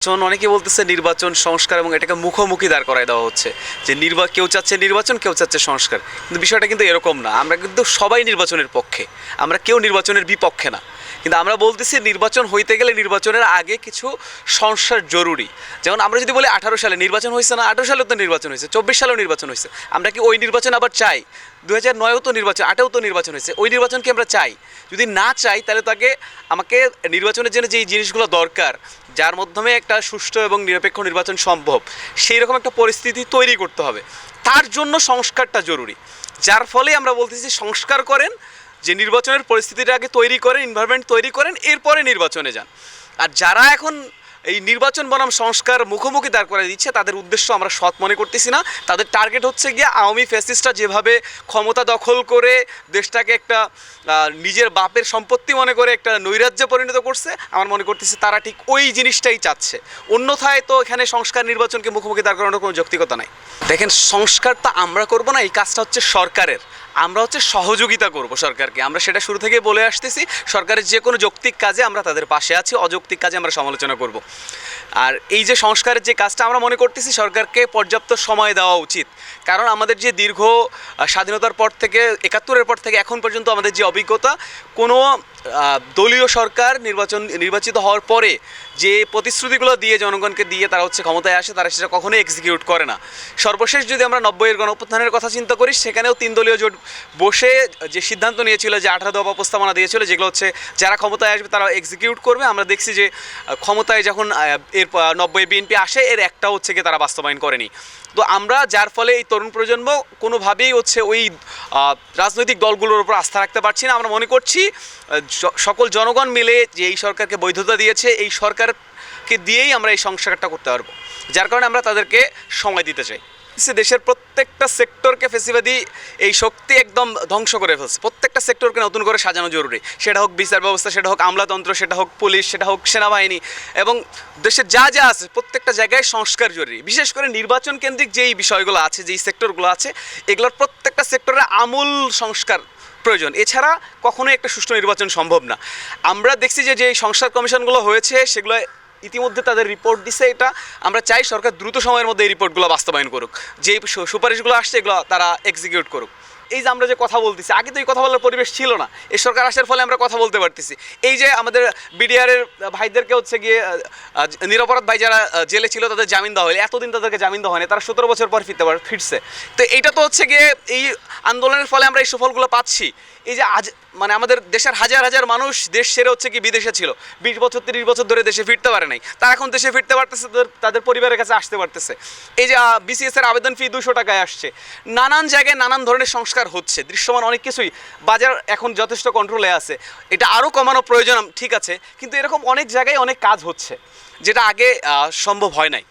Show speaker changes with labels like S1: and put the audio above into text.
S1: নির্বাচন, অনেকে বলতেছে নির্বাচন, সংস্কার এবং এটাকে মুখোমুখি দাঁড় করায় দেওয়া হচ্ছে। যে নির্বা, কেউ চাচ্ছে নির্বাচন, কেউ চাচ্ছে সংস্কার। কিন্তু বিষয়টা কিন্তু এরকম না। আমরা কিন্তু সবাই নির্বাচনের পক্ষে। আমরা কেউ নির্বাচনের বিপক্ষে না। কিন্তু আমরা বলতেছি নির্বাচন হইতে গেলে নির্বাচনের আগে কিছু সংস্কার জরুরি। যেমন আমরা যদি বলি আঠারো সালে নির্বাচন হয়েছে না, আঠারো সালেও তো নির্বাচন হয়েছে, চব্বিশ সালেও নির্বাচন হয়েছে। আমরা কি ওই নির্বাচন আবার চাই? দু হাজার নয়ও তো নির্বাচন, আটেও তো নির্বাচন হয়েছে, ওই নির্বাচনকে আমরা চাই? যদি না চাই, তাহলে তাকে আমাকে নির্বাচনের জন্য যেই জিনিসগুলো দরকার, যার মাধ্যমে একটা সুষ্ঠু এবং নিরপেক্ষ নির্বাচন সম্ভব, সেই রকম একটা পরিস্থিতি তৈরি করতে হবে। তার জন্য সংস্কারটা জরুরি। যার ফলে আমরা বলতেছি সংস্কার করেন যে নির্বাচনের পরিস্থিতিটা আগে তৈরি করেন ইনভারমেন্ট তৈরি করেন, এরপরে নির্বাচনে যান। আর যারা এখন এই নির্বাচন বনাম সংস্কার মুখোমুখি দাঁড় করে দিচ্ছে, তাদের উদ্দেশ্য আমরা সৎ মনে করতেছি না। তাদের টার্গেট হচ্ছে গিয়ে আওয়ামী ফ্যাসিস্টরা যেভাবে ক্ষমতা দখল করে দেশটাকে একটা নিজের বাপের সম্পত্তি মনে করে একটা নৈরাজ্যে পরিণত করছে, আমার মনে করতেছি তারা ঠিক ওই জিনিসটাই চাচ্ছে। অন্যথায় তো এখানে সংস্কার নির্বাচনকে মুখোমুখি দাঁড় করানোর কোনো যৌক্তিকতা নাই। দেখেন সংস্কারটা আমরা করব না, এই কাজটা হচ্ছে সরকারের। আমরা হচ্ছে সহযোগিতা করব সরকারকে। আমরা সেটা শুরু থেকে বলে আসতেছি, সরকারের যে কোনো যৌক্তিক কাজে আমরা তাদের পাশে আছি, অযৌক্তিক কাজে আমরা সমালোচনা করব। আর এই যে সংস্কারের যে কাজটা আমরা মনে করতেছি, সরকারকে পর্যাপ্ত সময় দেওয়া উচিত। কারণ আমাদের যে দীর্ঘ স্বাধীনতার পর থেকে, একাত্তরের পর থেকে এখন পর্যন্ত আমাদের যে অভিজ্ঞতা, কোনো দলীয় সরকার নির্বাচন, নির্বাচিত হওয়ার পরে যে প্রতিশ্রুতিগুলো দিয়ে জনগণকে দিয়ে তারা হচ্ছে ক্ষমতায় আসে, তারা সেটা কখনোই এক্সিকিউট করে না। সর্বশেষ যদি আমরা নব্বইয়ের গণঅভ্যুত্থানের কথা চিন্তা করি, সেখানেও তিন দলীয় জোট বসে যে সিদ্ধান্ত নিয়েছিল যে আঠারো দফা প্রস্তাবনা দিয়েছিল, যেগুলো হচ্ছে যারা ক্ষমতায় আসবে তারা এক্সিকিউট করবে। আমরা দেখছি যে ক্ষমতায় যখন এর নব্বই বিএনপি আসে, এর একটাও হচ্ছে কি তারা বাস্তবায়ন করেনি। তো আমরা যার ফলে এই তরুণ প্রজন্ম কোনোভাবেই হচ্ছে ওই রাজনৈতিক দলগুলোর উপর আস্থা রাখতে পারছি না। আমরা মনে করছি সকল জনগণ মিলে যে এই সরকারকে বৈধতা দিয়েছে, এই সরকারকে দিয়েই আমরা এই সংস্কারটা করতে পারব। যার কারণে আমরা তাদেরকে সময় দিতে চাই। সে দেশের প্রত্যেকটা সেক্টরকে ফেসিবাদী এই শক্তি একদম ধ্বংস করে ফেলছে। প্রত্যেকটা সেক্টরকে নতুন করে সাজানো জরুরি। সেটা হোক বিচার ব্যবস্থা, সেটা হোক আমলাতন্ত্র, সেটা হোক পুলিশ, সেটা হোক সেনাবাহিনী এবং দেশের যা যা আছে, প্রত্যেকটা জায়গায় সংস্কার জরুরি। বিশেষ করে নির্বাচন কেন্দ্রিক যেই বিষয়গুলো আছে, যেই সেক্টরগুলো আছে, এগুলোর প্রত্যেকটা সেক্টরে আমূল সংস্কার প্রয়োজন। এছাড়া কখনোই একটা সুষ্ঠু নির্বাচন সম্ভব না। আমরা দেখছি যে যে সংস্কার কমিশনগুলো হয়েছে, সেগুলো ইতিমধ্যে তাদের রিপোর্ট দিছে এটা। আমরা চাই সরকার দ্রুত সময়ের মধ্যে এই রিপোর্টগুলো বাস্তবায়ন করুক। যে সুপারিশগুলো আসছে এগুলো তারা এক্সিকিউট করুক। এই যে আমরা যে কথা বলতেছি, আগে তো এই কথা বলার পরিবেশ ছিল না। এই সরকার আসার ফলে আমরা কথা বলতে পারতেছি। এই যে আমাদের বিডিআরের ভাইদেরকে হচ্ছে গিয়ে নিরপরাধ ভাই যারা জেলে ছিল তাদের জামিন দেওয়া হয়নি। এতদিন তাদেরকে জামিন দেওয়া হয়নি। তারা সতেরো বছর পর ফিরতে পার, ফিরছে। তো এইটা তো হচ্ছে গিয়ে এই আন্দোলনের ফলে আমরা এই সুফলগুলো পাচ্ছি। এই যে আজ মানে আমাদের দেশের হাজার হাজার মানুষ দেশ সেরে হচ্ছে কি বিদেশে ছিল। বিশ বছর, তিরিশ বছর ধরে দেশে ফিরতে পারে নাই। তারা এখন দেশে ফিরতে পারতেছে, তাদের- পরিবারের কাছে আসতে পারতেছে। এই যে বিসিএস এর আবেদন ফি দুশো টাকায় আসছে। নানান জায়গায় নানান ধরনের সংস্কার হচ্ছে। দৃশ্যমান অনেক কিছুই বাজার এখন যথেষ্ট কন্ট্রোলে আছে। এটা আরও কমানো প্রয়োজন, ঠিক আছে। কিন্তু এরকম অনেক জায়গায় অনেক কাজ হচ্ছে, যেটা আগে সম্ভব হয় নাই।